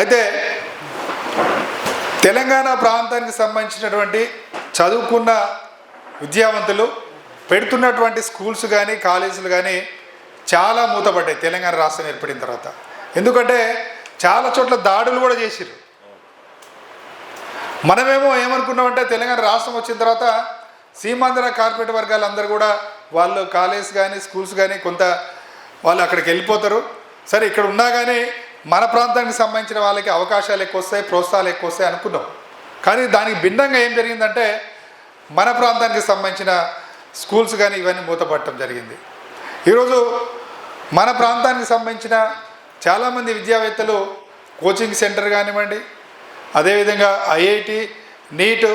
అయితే తెలంగాణ ప్రాంతానికి సంబంధించినటువంటి చదువుకున్న విద్యావంతులు పెడుతున్నటువంటి స్కూల్స్ కానీ కాలేజీలు కానీ చాలా మూతపడ్డాయి. తెలంగాణ రాష్ట్రం ఏర్పడిన తర్వాత. ఎందుకంటే చాలా చోట్ల దాడులు కూడా చేసిర్రు. మనమేమో ఏమనుకున్నామంటే తెలంగాణ రాష్ట్రం వచ్చిన తర్వాత సీమాంధ్ర కార్పొరేట్ వర్గాలందరూ కూడా వాళ్ళు కాలేజ్ కానీ స్కూల్స్ కానీ కొంత వాళ్ళు అక్కడికి వెళ్ళిపోతారు. సరే ఇక్కడ ఉన్నా కానీ మన ప్రాంతానికి సంబంధించిన వాళ్ళకి అవకాశాలు ఎక్కువ వస్తాయి ప్రోత్సాహాలు ఎక్కువ వస్తాయి అనుకున్నాం. కానీ దానికి భిన్నంగా ఏం జరిగిందంటే మన ప్రాంతానికి సంబంధించిన స్కూల్స్ కానీ ఇవన్నీ మూతపడటం జరిగింది. ఈరోజు మన ప్రాంతానికి సంబంధించిన చాలామంది విద్యావేత్తలు కోచింగ్ సెంటర్ కానివ్వండి అదేవిధంగా ఐఐటి నీట్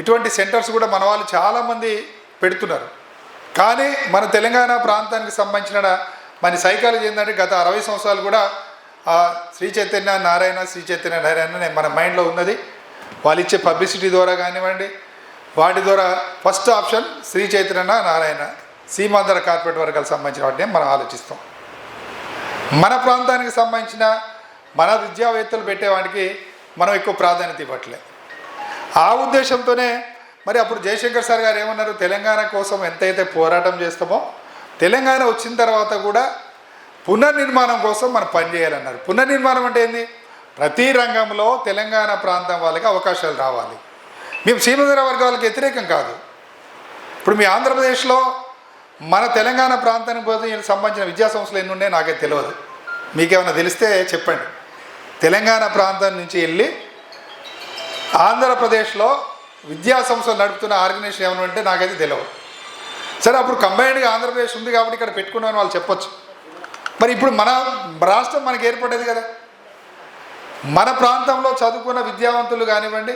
ఇటువంటి సెంటర్స్ కూడా మన వాళ్ళు చాలామంది పెడుతున్నారు. కానీ మన తెలంగాణ ప్రాంతానికి సంబంధించిన మన సైకాలజీ ఏంటంటే గత అరవై సంవత్సరాలు కూడా ఆ శ్రీ చైతన్య నారాయణ శ్రీ చైతన్య నారాయణ అనే మన మైండ్లో ఉన్నది. వాళ్ళు ఇచ్చే పబ్లిసిటీ ద్వారా కానివ్వండి వాటి ద్వారా first option Sri Chaitanya Narayana Seemandhra corporate వర్గాలకు సంబంధించిన వాటిని మనం ఆలోచిస్తాం. మన ప్రాంతానికి సంబంధించిన మన విద్యావేత్తలు పెట్టేవాడికి మనం ఎక్కువ ప్రాధాన్యత ఇవ్వట్లే. ఆ ఉద్దేశంతోనే మరి అప్పుడు జయశంకర్ సార్ గారు ఏమన్నారు తెలంగాణ కోసం ఎంతైతే పోరాటం చేస్తామో తెలంగాణ వచ్చిన తర్వాత కూడా పునర్నిర్మాణం కోసం మనం పనిచేయాలన్నారు పునర్నిర్మాణం అంటే ఏంది? ప్రతి రంగంలో తెలంగాణ ప్రాంతం వాళ్ళకి అవకాశాలు రావాలి. మేము సీమధర వర్గాలకు వ్యతిరేకం కాదు. ఇప్పుడు మీ ఆంధ్రప్రదేశ్లో మన తెలంగాణ ప్రాంతానికి పోతే సంబంధించిన విద్యా సంస్థలు ఎన్ని ఉన్నాయో నాకే తెలియదు. మీకేమైనా తెలిస్తే చెప్పండి. తెలంగాణ ప్రాంతం నుంచి వెళ్ళి ఆంధ్రప్రదేశ్లో విద్యా సంస్థలు నడుపుతున్న ఆర్గనైజేషన్ ఏమైనా ఉంటే నాకైతే తెలియదు. సరే అప్పుడు కంబైన్డ్గా ఆంధ్రప్రదేశ్ ఉంది కాబట్టి ఇక్కడ పెట్టుకున్నామని వాళ్ళు చెప్పొచ్చు. మరి ఇప్పుడు మన రాష్ట్రం మనకి ఏర్పడేది కదా. మన ప్రాంతంలో చదువుకున్న విద్యావంతులు కానివ్వండి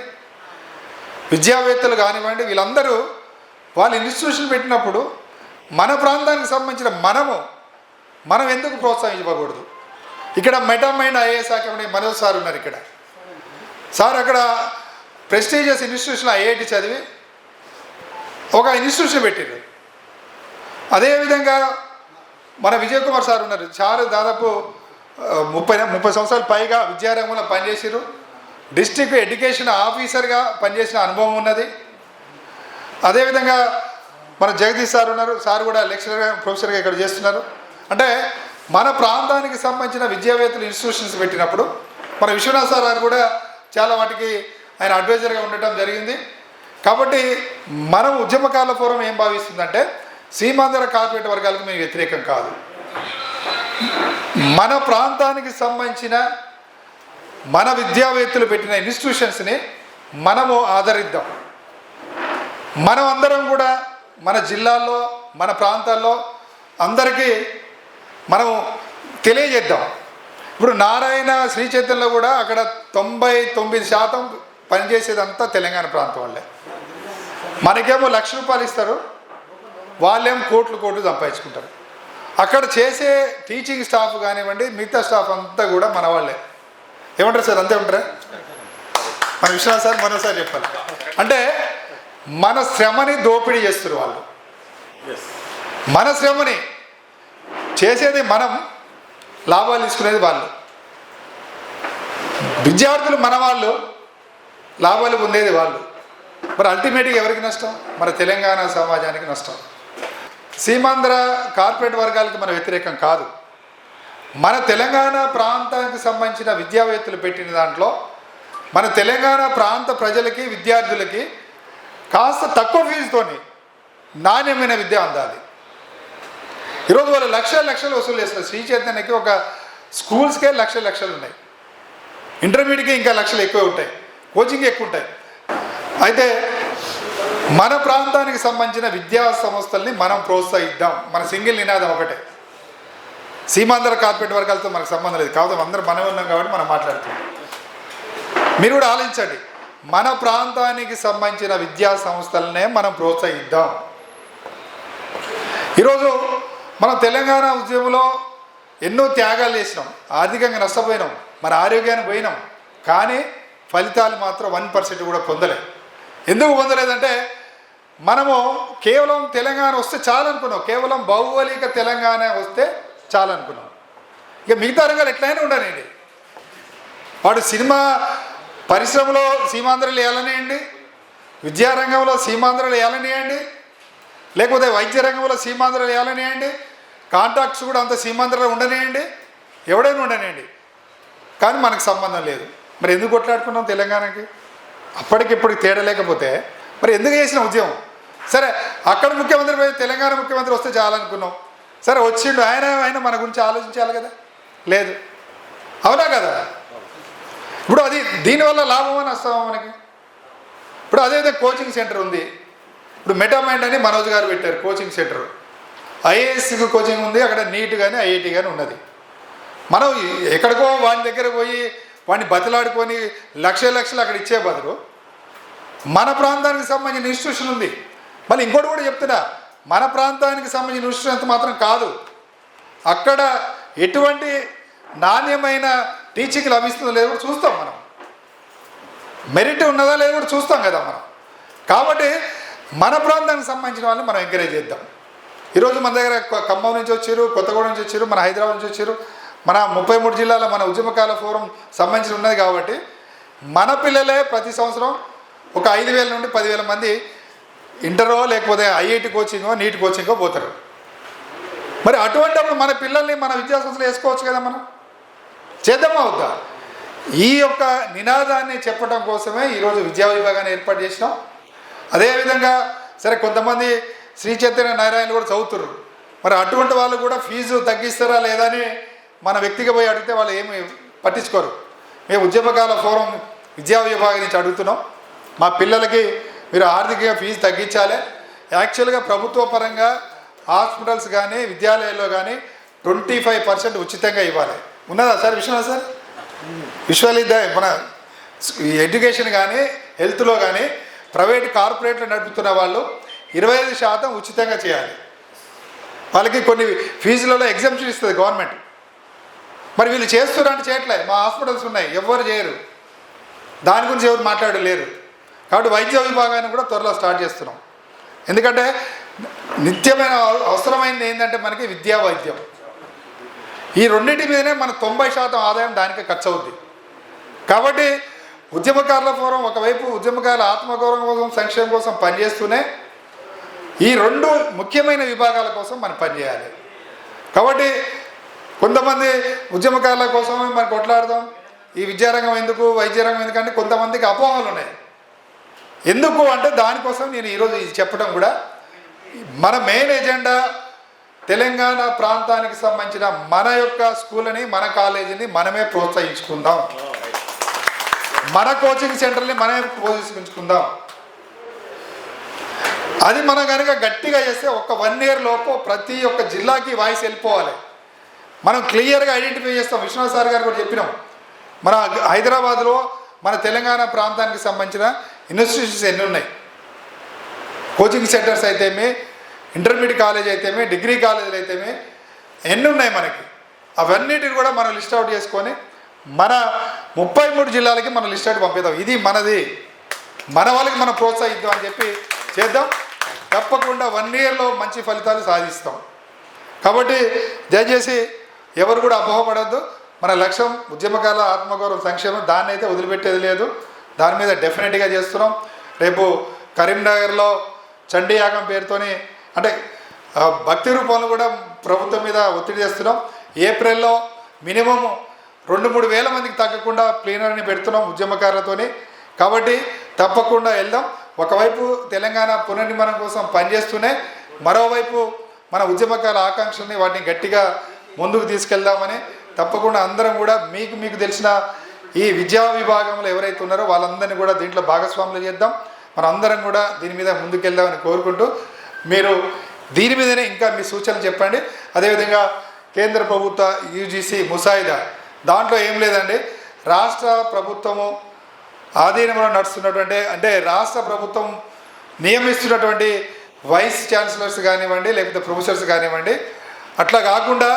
విద్యావేత్తలు కానివ్వండి వీళ్ళందరూ వాళ్ళు ఇన్స్టిట్యూషన్ పెట్టినప్పుడు మన ప్రాంతానికి సంబంధించిన మనము మనం ఎందుకు ప్రోత్సహించకూడదు ఇక్కడ Metamind IAS academy Manoj sir ఉన్నారు ఇక్కడ. సార్ అక్కడ ప్రెస్టీజియస్ ఇన్స్టిట్యూషన్ ఐఐటి చదివి ఒక ఇన్స్టిట్యూషన్ పెట్టారు అదేవిధంగా మన విజయ్ కుమార్ సార్ ఉన్నారు. సార్ దాదాపు ముప్పై ముప్పై సంవత్సరాలు పైగా విద్యారంగంలో పనిచేసారు డిస్టిక్ ఎడ్యుకేషన్ ఆఫీసర్గా పనిచేసిన అనుభవం ఉన్నది. అదేవిధంగా మన జగదీష్ సార్ ఉన్నారు. సార్ కూడా లెక్చరర్గా ప్రొఫెసర్గా ఇక్కడ చేస్తున్నారు. అంటే మన ప్రాంతానికి సంబంధించిన విద్యావేత్తలు ఇన్స్టిట్యూషన్స్ పెట్టినప్పుడు మన విశ్వనాథ్ సార్ గారు కూడా చాలా వాటికి ఆయన అడ్వైజర్గా ఉండటం జరిగింది. కాబట్టి మనం ఉద్యమకాల ఫోరం ఏం భావిస్తుందంటే సీమాంధ్ర కార్పొరేట్ వర్గాలకు మేము వ్యతిరేకం కాదు. మన ప్రాంతానికి సంబంధించిన మన విద్యావేత్తలు పెట్టిన ఇన్స్టిట్యూషన్స్ని మనము ఆదరిద్దాం. మనం అందరం కూడా మన జిల్లాల్లో మన ప్రాంతాల్లో అందరికీ మనం తెలియజేద్దాం. ఇప్పుడు నారాయణ శ్రీ చైతన్యలో కూడా అక్కడ తొంభై తొమ్మిది శాతం పనిచేసేదంతా తెలంగాణ ప్రాంతం వాళ్ళే మనకేమో లక్ష రూపాయలు ఇస్తారు. వాళ్ళేమో కోట్లు కోట్లు సంపాదించుకుంటారు. అక్కడ చేసే టీచింగ్ స్టాఫ్ కానివ్వండి మిగతా స్టాఫ్ అంతా కూడా మన వాళ్ళే. ఏమంటారు సార్? అంతే ఉంటారా? మన విశ్వనాథ్ సార్ మరోసారి చెప్పాలి. అంటే మన శ్రమని దోపిడీ చేస్తారు వాళ్ళు. మన శ్రమని చేసేది మనం లాభాలు తీసుకునేది వాళ్ళు. విద్యార్థులు మన వాళ్ళు లాభాలు పొందేది వాళ్ళు. మరి అల్టిమేట్గా ఎవరికి నష్టం? మన తెలంగాణ సమాజానికి నష్టం. సీమాంధ్ర కార్పొరేట్ వర్గాలకి మన వ్యతిరేకం కాదు. మన తెలంగాణ ప్రాంతానికి సంబంధించిన విద్యావేత్తలు పెట్టిన దాంట్లో మన తెలంగాణ ప్రాంత ప్రజలకి విద్యార్థులకి కాస్త తక్కువ ఫీజుతోని నాణ్యమైన విద్య అందాలి. ఈరోజు వాళ్ళు లక్షల లక్షలు వసూలు చేస్తారు శ్రీ చైతన్యకి ఒక స్కూల్స్కే లక్షల లక్షలు ఉన్నాయి. ఇంటర్మీడియట్కి ఇంకా లక్షలు ఎక్కువ ఉంటాయి. కోచింగ్ ఎక్కువ ఉంటాయి. అయితే మన ప్రాంతానికి సంబంధించిన విద్యా సంస్థల్ని మనం ప్రోత్సహిద్దాం. మన సింగిల్ నినాదం ఒకటే. సీమాంధ్ర కార్పొరేట్ వర్గాలతో మనకు సంబంధం లేదు. కాబట్టి అందరూ మనం ఉన్నాం కాబట్టి మనం మాట్లాడుతున్నాం. మీరు కూడా ఆలోచించండి. మన ప్రాంతానికి సంబంధించిన విద్యా సంస్థలనే మనం ప్రోత్సహిద్దాం. ఈరోజు మనం తెలంగాణ ఉద్యమంలో ఎన్నో త్యాగాలు చేసినాం. ఆర్థికంగా నష్టపోయినాం. మన ఆరోగ్యానికి పోయినాం. కానీ ఫలితాలు మాత్రం వన్ పర్సెంట్ కూడా పొందలేదు ఎందుకు పొందలేదంటే మనము కేవలం తెలంగాణ వస్తే చాలనుకున్నాం. కేవలం భౌగోళిక తెలంగాణ వస్తే చాలనుకున్నాం. ఇక మిగతా రంగాలు ఎట్లయినా ఉండనండి వాడు సినిమా పరిశ్రమలో సీమాంధ్రలు వేయాలనేయండి విద్యారంగంలో సీమాంధ్రలు వేయాలనేయండి లేకపోతే వైద్య రంగంలో సీమాంధ్రలు వేయాలనేయండి కాంట్రాక్ట్స్ కూడా అంత సీమాంధ్రలో ఉండనేయండి ఎవడైనా ఉండనేయండి. కానీ మనకు సంబంధం లేదు. మరి ఎందుకు కొట్లాడుకున్నాం తెలంగాణకి? అప్పటికిప్పటికి తేడా లేకపోతే మరి ఎందుకు చేసిన ఉద్యమం? సరే అక్కడ ముఖ్యమంత్రి పోయి తెలంగాణ ముఖ్యమంత్రి వస్తే చాలనుకున్నాం. సరే వచ్చిండు ఆయన ఆయన మన గురించి ఆలోచించాలి కదా? లేదు. అవునా కదా? ఇప్పుడు అది దీనివల్ల లాభం అని వస్తామా మనకి? ఇప్పుడు అదేదో కోచింగ్ సెంటర్ ఉంది. ఇప్పుడు మెటామైండ్ అని మనోజ్ గారు పెట్టారు కోచింగ్ సెంటర్ ఐఏఎస్కి కోచింగ్ ఉంది అక్కడ నీట్ కానీ ఐఐటి కానీ ఉన్నది. మనం ఎక్కడికో వాని దగ్గర పోయి వాడిని బతిలాడుకొని లక్ష లక్షలు అక్కడ ఇచ్చే బదులు మన ప్రాంతానికి సంబంధించిన ఇన్స్టిట్యూషన్ ఉంది. మళ్ళీ ఇంకోటి కూడా చెప్తున్నా మన ప్రాంతానికి సంబంధించిన ఇన్స్టిట్యూషన్ అంత మాత్రం కాదు. అక్కడ ఎటువంటి నాణ్యమైన టీచింగ్ లభిస్తుందో లేదో కూడా చూస్తాం మనం. మెరిట్ ఉన్నదా లేదో కూడా చూస్తాం కదా మనం. కాబట్టి మన ప్రాంతానికి సంబంధించిన వాళ్ళని మనం ఎంకరేజ్ చేద్దాం. ఈరోజు మన దగ్గర ఖమ్మం నుంచి వచ్చారు కొత్తగూడెం నుంచి వచ్చారు మన హైదరాబాద్ నుంచి వచ్చారు. మన ముప్పై మూడు జిల్లాల మన ఉద్యమకాల ఫోరం సంబంధించి ఉన్నది కాబట్టి మన పిల్లలే ప్రతి సంవత్సరం ఒక ఐదు వేల నుండి పదివేల మంది ఇంటరో లేకపోతే ఐఐటి కోచింగో నీట్ కోచింగో పోతారు. మరి అటువంటిప్పుడు మన పిల్లల్ని మన విద్యా సంస్థలు వేసుకోవచ్చు కదా మనం? చేద్దామా వద్దా? ఈ యొక్క నినాదాన్ని చెప్పడం కోసమే ఈరోజు విద్యా విభాగాన్ని ఏర్పాటు చేసినాం. అదేవిధంగా సరే కొంతమంది శ్రీ చైతన్య నారాయణ కూడా చదువుతున్నారు మరి అటువంటి వాళ్ళు కూడా ఫీజు తగ్గిస్తారా లేదా అని మన వ్యక్తిగా పోయి అడిగితే వాళ్ళు ఏమి పట్టించుకోరు. మేము ఉద్యమకాల ఫోరం విద్యా విభాగం నుంచి అడుగుతున్నాం. మా పిల్లలకి మీరు ఆర్థికంగా ఫీజు తగ్గించాలి. యాక్చువల్గా ప్రభుత్వ పరంగా హాస్పిటల్స్ కానీ విద్యాలయాల్లో కానీ ట్వంటీ ఫైవ్ పర్సెంట్ ఉచితంగా ఇవ్వాలి. ఉన్నదా సార్ విశ్వనాథ్ సార్? విశ్వవిద్యాలయ మన ఎడ్యుకేషన్ కానీ హెల్త్లో కానీ ప్రైవేట్ కార్పొరేట్లు నడుపుతున్న వాళ్ళు ఇరవై ఐదు శాతం ఉచితంగా చేయాలి. వాళ్ళకి కొన్ని ఫీజులలో ఎగ్జామ్షన్ ఇస్తుంది గవర్నమెంట్. మరి వీళ్ళు చేస్తున్నారంటే చేయట్లేదు మా హాస్పిటల్స్ ఉన్నాయి. ఎవరు చేయరు. దాని గురించి ఎవరు మాట్లాడలేరు. కాబట్టి వైద్య విభాగాన్ని కూడా త్వరలో స్టార్ట్ చేస్తున్నాం. ఎందుకంటే నిత్యమైన అవ- అవసరమైనది ఏంటంటే మనకి విద్యా వైద్యం. ఈ రెండింటి మీదనే మన తొంభై శాతం ఆదాయం దానికే ఖర్చు అవుద్ది కాబట్టి ఉద్యమకారుల ఫోరం ఒకవైపు ఉద్యమకారుల ఆత్మగౌరవం కోసం సంక్షేమం కోసం పనిచేస్తూనే ఈ రెండు ముఖ్యమైన విభాగాల కోసం మనం పనిచేయాలి. కాబట్టి కొంతమంది ఉద్యమకారుల కోసం మనం కొట్లాడదాం ఈ విద్యారంగం ఎందుకు వైద్యరంగం ఎందుకంటే కొంతమందికి అపోహలు ఉన్నాయి. ఎందుకు అంటే దానికోసం నేను ఈరోజు ఇది చెప్పడం కూడా మన మెయిన్ ఎజెండా తెలంగాణ ప్రాంతానికి సంబంధించిన మన యొక్క స్కూల్ని మన కాలేజీని మనమే ప్రోత్సహించుకుందాం. మన కోచింగ్ సెంటర్ని మనమే ప్రోత్సహించుకుందాం. అది మనం కనుక గట్టిగా చేస్తే ఒక వన్ ఇయర్ లోపు ప్రతి ఒక్క జిల్లాకి వాయిస్ వెళ్ళిపోవాలి. మనం క్లియర్గా ఐడెంటిఫై చేస్తాం. విశ్వనాథ్ సార్ గారు కూడా చెప్పినాం. మన హైదరాబాద్లో మన తెలంగాణ ప్రాంతానికి సంబంధించిన ఇన్స్టిట్యూషన్స్ ఎన్ని ఉన్నాయి? కోచింగ్ సెంటర్స్ అయితేమి ఇంటర్మీడియట్ కాలేజ్ అయితేమి డిగ్రీ కాలేజీలు అయితేమి ఎన్ని ఉన్నాయి మనకి? అవన్నిటిని కూడా మనం లిస్ట్ అవుట్ చేసుకొని మన ముప్పై మూడు జిల్లాలకి మనం లిస్ట్ అవుట్ పంపిద్దాం. ఇది మనది. మన వాళ్ళకి మనం ప్రోత్సహిద్దాం అని చెప్పి చేద్దాం. తప్పకుండా వన్ ఇయర్లో మంచి ఫలితాలు సాధిస్తాం. కాబట్టి దయచేసి ఎవరు కూడా అపోహపడద్దు మన లక్ష్యం ఉద్యమకాల ఆత్మగౌరవ సంక్షేమం. దాన్ని అయితే వదిలిపెట్టేది లేదు. దాని మీద డెఫినెట్గా చేస్తున్నాం. రేపు కరీంనగర్లో చండీ యాగం పేరుతోని అంటే భక్తి రూపంలో కూడా ప్రభుత్వం మీద ఒత్తిడి చేస్తున్నాం. ఏప్రిల్లో మినిమం రెండు మూడు వేల మందికి తగ్గకుండా ప్లీనరీని పెడుతున్నాం ఉద్యమకారులతోని. కాబట్టి తప్పకుండా వెళ్దాం. ఒకవైపు తెలంగాణ పునర్నిర్మాణం కోసం పనిచేస్తూనే మరోవైపు మన ఉద్యమకాల ఆకాంక్షల్ని వాటిని గట్టిగా ముందుకు తీసుకెళ్దామని తప్పకుండా అందరం కూడా మీకు మీకు తెలిసిన ఈ విద్యా విభాగంలో ఎవరైతే ఉన్నారో వాళ్ళందరినీ కూడా దీంట్లో భాగస్వాములు చేద్దాం. మన అందరం కూడా దీని మీద ముందుకెళ్దామని కోరుకుంటూ మీరు దీని మీదనే ఇంకా మీ సూచనలు చెప్పండి. అదేవిధంగా కేంద్ర ప్రభుత్వ యూజీసీ ముసాయిదా. దాంట్లో ఏం లేదండి. రాష్ట్ర ప్రభుత్వము ఆధీనంలో నడుస్తున్నటువంటి అంటే రాష్ట్ర ప్రభుత్వం నియమిస్తున్నటువంటి వైస్ ఛాన్సలర్స్ కానివ్వండి లేకపోతే ప్రొఫెసర్స్ కానివ్వండి. అట్లా కాకుండా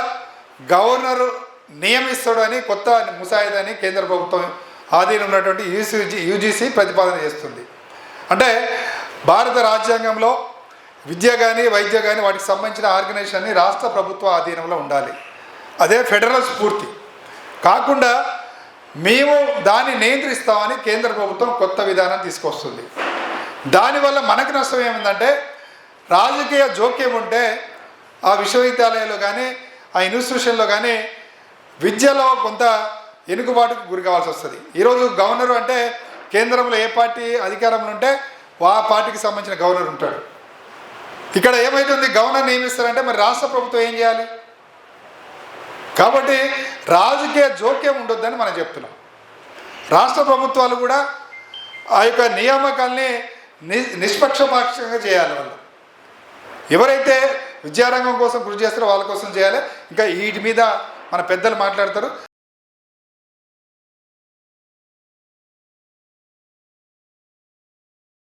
గవర్నర్ నియమిస్తాడు అని కొత్త ముసాయిదాని కేంద్ర ప్రభుత్వం ఆధీనం ఉన్నటువంటి యూసీజీ యూజీసీ ప్రతిపాదన చేస్తుంది. అంటే భారత రాజ్యాంగంలో విద్య కానీ వైద్య కానీ వాటికి సంబంధించిన ఆర్గనైజేషన్ రాష్ట్ర ప్రభుత్వ ఆధీనంలో ఉండాలి. అదే ఫెడరల్ స్ఫూర్తి. కాకుండా మేము దాన్ని నియంత్రిస్తామని కేంద్ర ప్రభుత్వం కొత్త విధానం తీసుకొస్తుంది. దానివల్ల మనకు నష్టం ఏముందంటే రాజకీయ జోక్యం ఉంటే ఆ విశ్వవిద్యాలయాలు కానీ ఆ ఇన్స్టిట్యూషన్లో కానీ విద్యలో కొంత ఎనుగుబాటుకు గురి కావాల్సి వస్తుంది. ఈరోజు గవర్నర్ అంటే కేంద్రంలో ఏ పార్టీ అధికారంలో ఉంటే ఆ పార్టీకి సంబంధించిన గవర్నర్ ఉంటాడు. ఇక్కడ ఏమైతుంది? గవర్నర్ నియమిస్తారంటే మరి రాష్ట్ర ప్రభుత్వం ఏం చేయాలి? కాబట్టి రాజకీయ జోక్యం ఉండొద్దని మనం చెప్తున్నాం. రాష్ట్ర ప్రభుత్వాలు కూడా ఆ యొక్క నియామకాల్ని ని నిష్పక్షపాతంగా చేయాలి వాళ్ళు. ఎవరైతే విద్యారంగం కోసం కృషి చేస్తారో వాళ్ళ కోసం చేయాలి. ఇంకా వీటి మీద మన పెద్దలు మాట్లాడతారు.